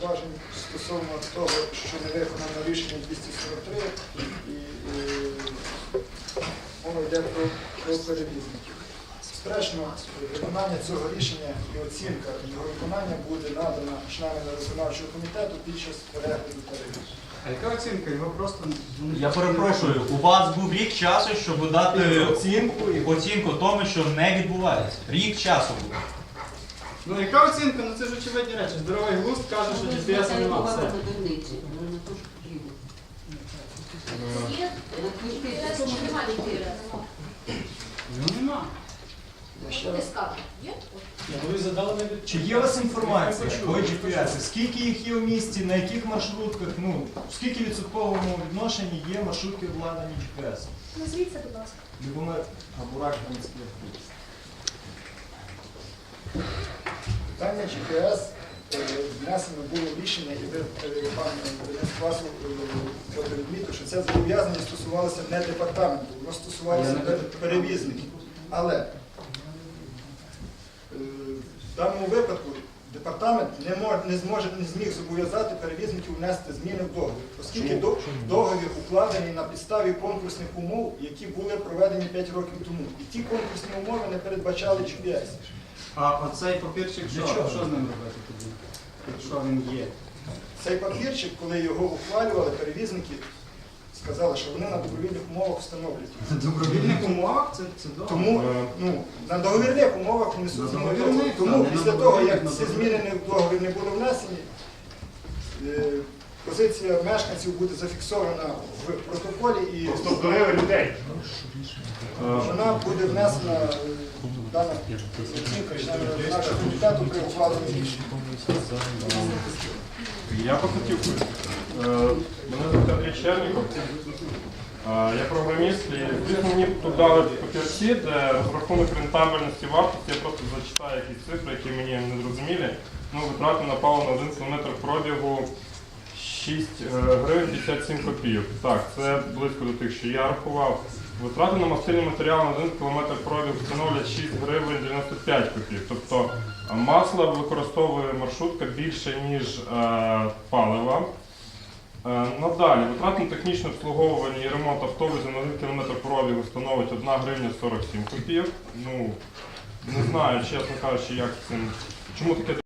зауважень стосовно того, що не виконано рішення 243 і, і мова йде про, про перевізників. Безперечно, виконання цього рішення і оцінка його виконання буде надана членами виконавчого комітету під час перегляду тарифів. А яка оцінка? Його просто Я перепрошую, у вас був рік часу, щоб дати оцінку, оцінку тому, що не відбувається. Рік часу був. Ну яка оцінка? Ну це ж очевидні речі. Здоровий глузд каже, що GPS нема. Все. немає Ну нема. Ви задали на Чи є у вас інформація по GPS? Скільки їх є в місті, на яких маршрутках, ну, в скільки відсотковому відношенні є маршрутки обладнані GPS? Назвіться, будь ласка. Любомир Абурак Громадський. Питання GPS е, внесено було рішення, і ви, е, пан Денис Квасов, е, відмітив, що це зобов'язання стосувалося не департаменту, воно стосувалося перевізників. Але в даному випадку департамент не, мож, не, зможе, не зміг зобов'язати перевізників внести зміни в договір, оскільки до- договір укладений на підставі конкурсних умов, які були проведені 5 років тому. І ті конкурсні умови не передбачали GPS. А оцей папірчик, що, чого? що з ним робити тоді? Якщо він є. Цей папірчик, коли його ухвалювали, перевізники сказали, що вони на добровільних умовах встановлюють. На добровільних умовах це, це добре. Тому ну, на договірних умовах внесуть На зміни. Тому а не на після того, як ці зміни не в договір не були внесені, е, позиція мешканців буде зафіксована в протоколі і людей. вона буде внесена е, Я би хотів. Е, Мене звати Андрій Черніков. Е, Я програміст і звісно мені тут дали папірці, де розрахунок рентабельності вартості. Я просто зачитаю якісь цифри, які мені не зрозумілі. Ну, витрати на паливо на 1 км пробігу 6 гривень 57 копійок. Так, це близько до тих, що я рахував. Витрати на мастильні матеріали на 1 км пробігу становлять 6 гривень 95 копійок. Тобто масло використовує маршрутка більше, ніж е, палива. Е, надалі, витрати на технічне обслуговування і ремонт автобусів на 1 км пробігу становить 1 гривня 47 копійок. Ну, не знаю, чесно кажучи, як цим. Чому таке